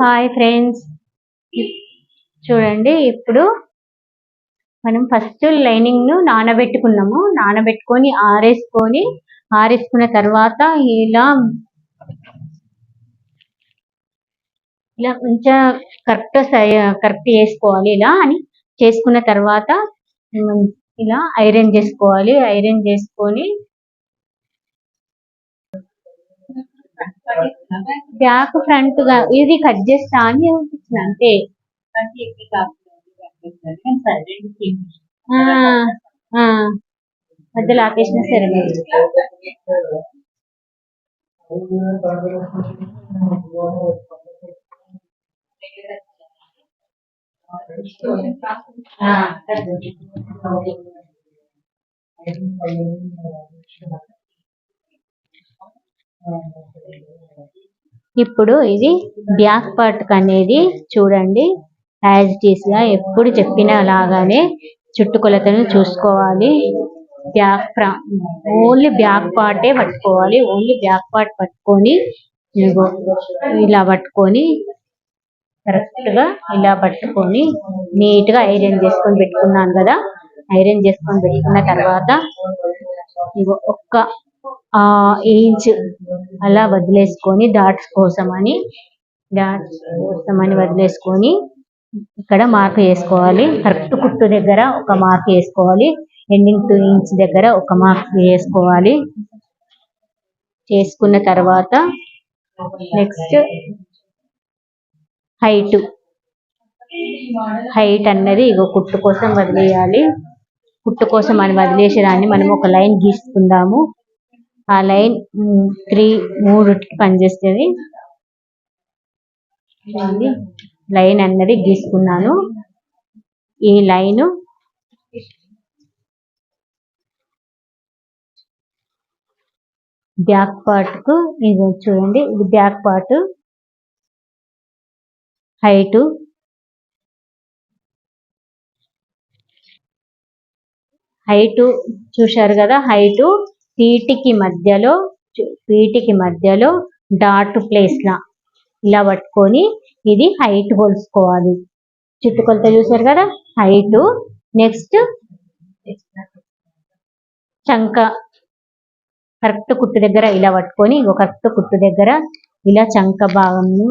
Hi friends చూడండి ఇప్పుడు మనం ఫస్ట్ లైనింగ్ను నానబెట్టుకున్నాము. నానబెట్టుకొని ఆరేసుకొని ఆరేసుకున్న తర్వాత ఇలా ఇలా కొంచెం కరెక్ట్ కరెక్ట్ చేసుకోవాలి ఇలా అని. చేసుకున్న తర్వాత ఇలా ఐరన్ చేసుకోవాలి. ఐరన్ చేసుకొని బ్యాక్ ఫ్రంట్గా ఇది కట్ చేస్తా అని అనిపించింది అంతే. మధ్యలో ఆపేసిన సరే ఇప్పుడు ఇది బ్యాక్ పార్ట్ అనేది చూడండి యాజ్ ఇట్ ఈస్గా ఎప్పుడు చెప్పిన లాగానే చుట్టుకొలతను చూసుకోవాలి. బ్యాక్ ఓన్లీ బ్యాక్ పార్టే పట్టుకోవాలి. ఓన్లీ బ్యాక్ పార్ట్ పట్టుకొని ఇలా పట్టుకొని కరెక్ట్గా ఇలా పట్టుకొని నీట్గా ఐరన్ చేసుకొని పెట్టుకున్నాను కదా. ఐరన్ చేసుకొని పెట్టుకున్న తర్వాత ఇగో ఒక్క ఆ ఇంచ్ అలా వదిలేసుకొని డాట్స్ కోసమని డాట్స్ కోసమని వదిలేసుకొని ఇక్కడ మార్క్ వేసుకోవాలి కరెక్ట్ కుట్టు దగ్గర ఒక మార్క్ వేసుకోవాలి ఎండింగ్ టూ ఇంచ్ దగ్గర ఒక మార్క్ వేసుకోవాలి చేసుకున్న తర్వాత నెక్స్ట్ హైట్ హైట్ అన్నది ఇగో కుట్టు కోసం వదిలేయాలి. కుట్టు కోసం అని వదిలేసేదాన్ని మనం ఒక లైన్ గీసుకుందాము. ఆ లైన్ త్రీ మూడుకి పనిచేస్తుంది. లైన్ అన్నది గీసుకున్నాను. ఈ లైన్ బ్యాక్ పార్ట్కు ఇది చూడండి ఇది బ్యాక్ పార్ట్. హైటు హైట్ చూశారు కదా హైటు పీటికి మధ్యలో పీటికి మధ్యలో డాట్ ప్లేస్ లా. ఇలా పట్టుకొని ఇది హైట్ కొలుసుకోవాలి. చుట్టుకొలత చూసారు కదా? హైట్. నెక్స్ట్ చంక. కరెక్ట్ కుట్టు దగ్గర ఇలా పట్టుకొని ఇగో కరెక్ట్ కుట్టు దగ్గర ఇలా చంక భాగంను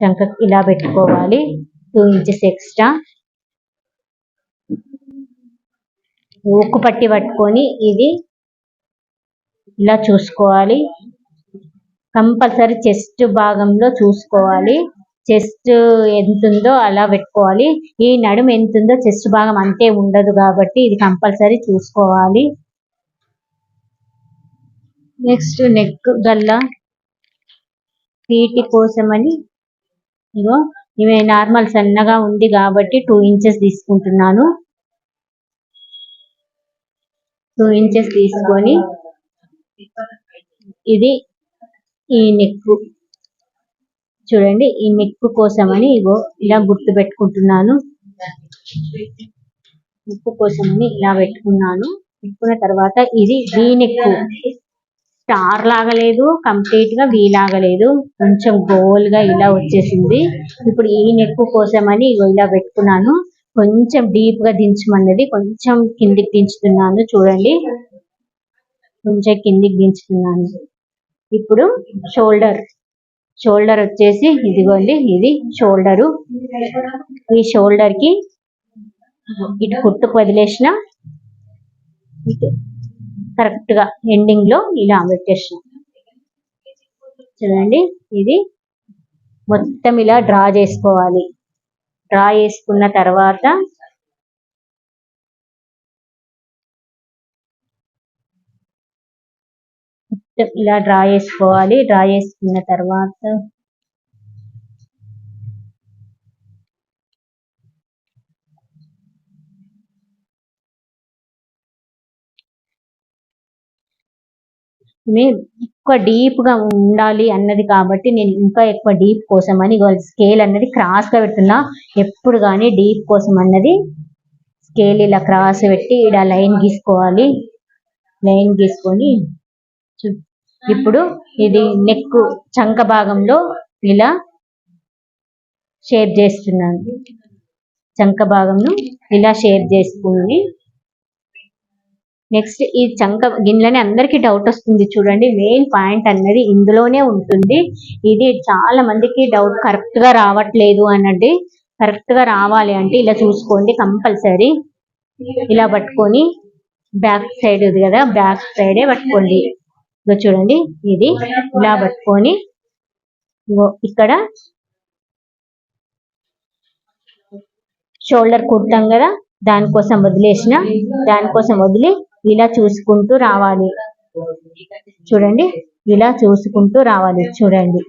చంక ఇలా పెట్టుకోవాలి. Two inches extra. ఉక్కు పట్టి పట్టుకొని ఇది ఇలా చూసుకోవాలి. కంపల్సరీ చెస్ట్ భాగంలో చూసుకోవాలి. చెస్ట్ ఎంత ఉందో అలా పెట్టుకోవాలి. ఈ నడుము ఎంత ఉందో చెస్ట్ భాగం అంతే ఉండదు కాబట్టి ఇది కంపల్సరీ చూసుకోవాలి. నెక్స్ట్ నెక్ గల్ల పీటి కోసమని ఇగో ఇవి నార్మల్ సన్నగా ఉంది కాబట్టి టూ ఇంచెస్ తీసుకుంటున్నాను. టూ ఇంచెస్ తీసుకొని ఇది ఈ నెక్ చూడండి ఈ నెక్ కోసమని ఇగో ఇలా గుర్తు పెట్టుకుంటున్నాను. నెక్ కోసమని ఇలా పెట్టుకున్నాను. పెట్టుకున్న తర్వాత ఇది వీ నెక్ స్టార్ లాగలేదు కంప్లీట్గా వీ లాగలేదు కొంచెం గోల్గా ఇలా వచ్చేసింది. ఇప్పుడు ఈ నెక్ కోసమని ఇగో ఇలా పెట్టుకున్నాను. కొంచెం డీప్గా దించమన్నది కొంచెం కిందికి దించుతున్నాను. చూడండి. కొంచెం కిందికి దించుతున్నాను. ఇప్పుడు షోల్డర్. షోల్డర్ వచ్చేసి ఇదిగోండి. ఇది షోల్డరు. ఈ షోల్డర్కి ఇటు కుట్టుకు వదిలేసిన ఇటు కరెక్ట్గా ఎండింగ్లో ఇలా పెట్టేసిన. చూడండి. ఇది మొత్తం ఇలా డ్రా చేసుకోవాలి. డ్రా చేసుకున్న తర్వాత ఇలా డ్రా చేసుకోవాలి. డ్రా చేసుకున్న తర్వాత మే- ఎక్కువ డీప్గా ఉండాలి అన్నది కాబట్టి నేను ఇంకా ఎక్కువ డీప్ కోసం అని స్కేల్ అన్నది క్రాస్గా పెడుతున్నా. ఎప్పుడు కానీ డీప్ కోసం అన్నది స్కేల్ ఇలా క్రాస్ పెట్టి ఇలా లైన్ గీసుకోవాలి. లైన్ గీసుకొని ఇప్పుడు ఇది నెక్ చంక భాగంలో ఇలా షేప్ చేస్తున్నాను. చంక భాగంను ఇలా షేప్ చేసుకుని నెక్స్ట్ ఈ చంక గిన్నెలని అందరికి డౌట్ వస్తుంది చూడండి. మెయిన్ పాయింట్ అన్నది ఇందులోనే ఉంటుంది. ఇది చాలా మందికి డౌట్ కరెక్ట్గా రావట్లేదు అన్నది కరెక్ట్గా రావాలి అంటే ఇలా చూసుకోండి కంపల్సరీ. ఇలా పట్టుకొని బ్యాక్ సైడ్ ఉంది కదా బ్యాక్ సైడే పట్టుకోండి. ఇగో చూడండి ఇది ఇలా పట్టుకొని ఇక్కడ షోల్డర్ కుడతాం కదా దానికోసం వదిలేసిన దానికోసం వదిలి ఇలా చూసుకుంటూ రావాలి. చూడండి ఇలా చూసుకుంటూ రావాలి. చూడండి.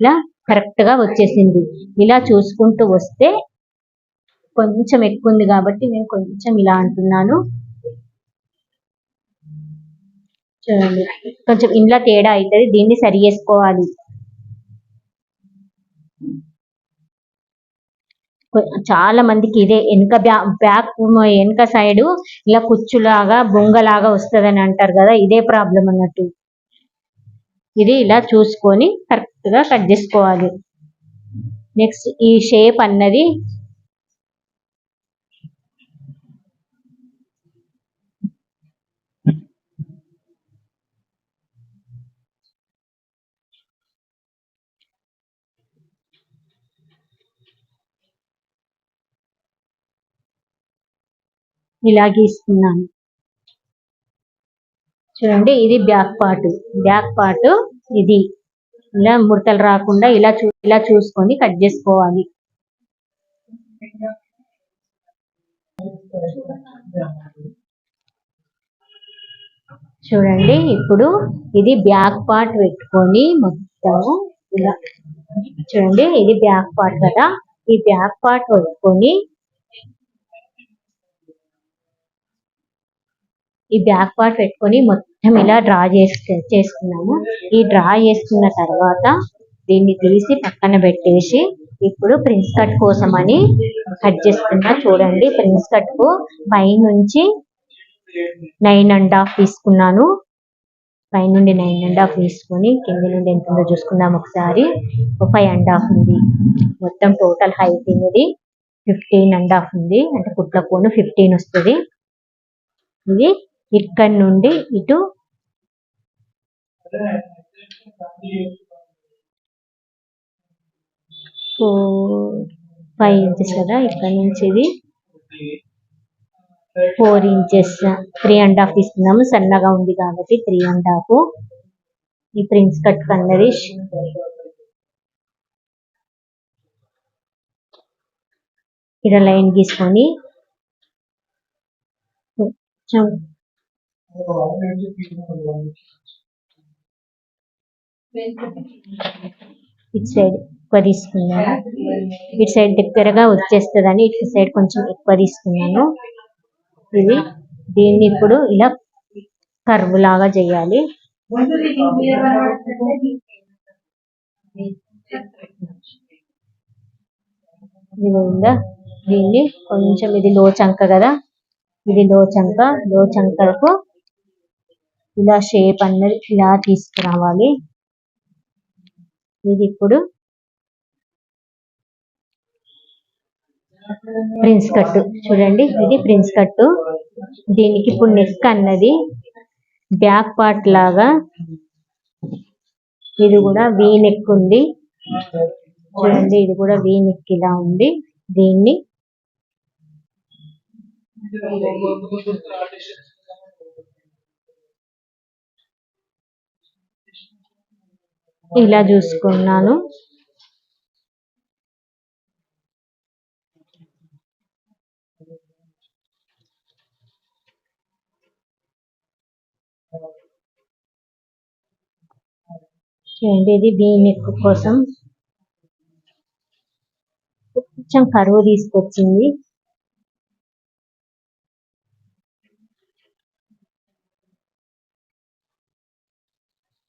ఇలా కరెక్ట్గా వచ్చేసింది. ఇలా చూసుకుంటూ వస్తే కొంచెం ఎక్కువ ఉంది కాబట్టి నేను కొంచెం ఇలా అంటున్నాను. చూడండి. కొంచెం ఇంట్లో తేడా అవుతుంది దీన్ని సరి చేసుకోవాలి. చాలా మందికి ఇదే. వెనుక బ్యాక్ వెనుక సైడ్ ఇలా కుచ్చులాగా బొంగలాగా వస్తదని అంటారు కదా ఇదే ప్రాబ్లం అన్నట్టు. ఇది ఇలా చూసుకొని కరెక్ట్గా కట్ చేసుకోవాలి. నెక్స్ట్ ఈ షేప్ అన్నది ఇలా గీస్తున్నాను చూడండి ఇది బ్యాక్ పార్ట్. బ్యాక్ పార్ట్ ఇది. ఇలా ముడతలు రాకుండా ఇలా చూ ఇలా చూసుకొని కట్ చేసుకోవాలి. చూడండి ఇప్పుడు ఇది బ్యాక్ పార్ట్ పెట్టుకొని మొత్తము ఇలా. చూడండి ఇది బ్యాక్ పార్ట్ కదా. ఈ బ్యాక్ పార్ట్ పెట్టుకొని ఈ బ్యాక్ పార్ట్ పెట్టుకొని మొత్తం ఇలా డ్రా చేసు చేసుకున్నాము. ఈ డ్రా చేసుకున్న తర్వాత దీన్ని తీసి పక్కన పెట్టేసి ఇప్పుడు ప్రిన్స్ కట్ కోసం అని కట్ చేస్తున్నా చూడండి. ప్రిన్స్ కట్కు పైనుంచి నైన్ అండ్ హాఫ్ తీసుకున్నాను. పైనుండి నైన్ అండ్ హాఫ్ తీసుకొని కింద నుండి ఎంత ఉందో చూసుకుందాం ఒకసారి. ఫైవ్ అండ్ హాఫ్ ఉంది. మొత్తం టోటల్ హైట్ ఇది ఫిఫ్టీన్ అండ్ హాఫ్ ఉంది. అంటే కుట్ల కోను ఫిఫ్టీన్ వస్తుంది. ఇది ఇక్కడ నుండి ఇటు ఫోర్ ఫైవ్ ఇంచెస్ కదా ఇక్కడ నుంచి ఇది four inches. Three and half తీసుకున్నాము సన్నగా ఉంది కాబట్టి త్రీ అండ్ హాఫ్. ఈ ప్రిన్స్ కట్ అన్నది ఇక్కడ లైన్ గీసుకొని కొంచెం ఇటు సైడ్ ఎక్కువ తీసుకున్నాను. ఇటు సైడ్ దగ్గరగా వచ్చేస్తుందని ఇటు సైడ్ కొంచెం ఎక్కువ తీసుకున్నాను. ఇది దీన్ని ఇప్పుడు ఇలా కర్వ్ లాగా చేయాలి. ఉందా? దీన్ని కొంచెం ఇది లో చంక కదా? ఇది లో చంక లో చంకకు ఇలా షేప్ అన్నది ఇలా తీసుకురావాలి. ఇది ఇప్పుడు ప్రిన్స్ కట్ చూడండి ఇది ప్రిన్స్ కట్ దీనికి ఇప్పుడు నెక్ అన్నది బ్యాక్ పార్ట్ లాగా ఇది కూడా వీ నెక్ ఉంది. చూడండి ఇది కూడా వీ నెక్ ఇలా ఉంది. దీన్ని ఇలా చూసుకున్నాను. చూడండి ఇది బియ్యం ఎక్కువ కోసం. కొంచెం కరువు తీసుకొచ్చింది.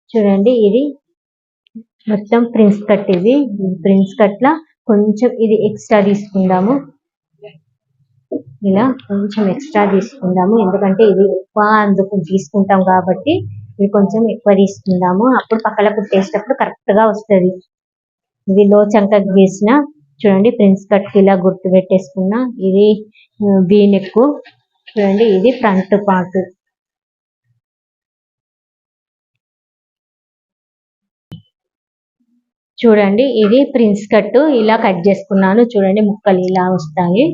చూడండి ఇది మొత్తం ప్రిన్స్ కట్ ఇది ప్రిన్స్ కట్ లా కొంచెం ఇది ఎక్స్ట్రా తీసుకుందాము. ఇలా కొంచెం ఎక్స్ట్రా తీసుకుందాము. ఎందుకంటే ఇది ఎక్కువ అందుకు తీసుకుంటాం కాబట్టి ఇది కొంచెం ఎక్కువ తీసుకుందాము. అప్పుడు పక్కన కుట్టేసేటప్పుడు కరెక్ట్గా వస్తది. ఇది లో చంకకి గీసిన చూడండి ప్రిన్స్ కట్ ఇలా గుర్తు పెట్టేసుకున్నా. ఇది వీ నెక్ చూడండి ఇది ఫ్రంట్ పార్ట్ చూడండి ఇది ప్రిన్స్ కట్. ఇలా కట్ చేసుకున్నాను. చూడండి ముక్కలు ఇలా వస్తాయి.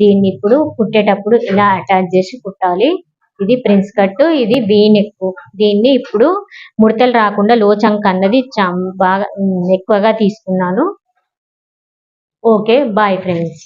దీన్ని ఇప్పుడు కుట్టేటప్పుడు ఇలా అటాచ్ చేసి కుట్టాలి. ఇది ప్రిన్స్ కట్ ఇది వీ నెక్ దీన్ని ఇప్పుడు ముడతలు రాకుండా లోచంక్ అన్నది బాగా ఎక్కువగా తీసుకున్నాను. Okay bye friends.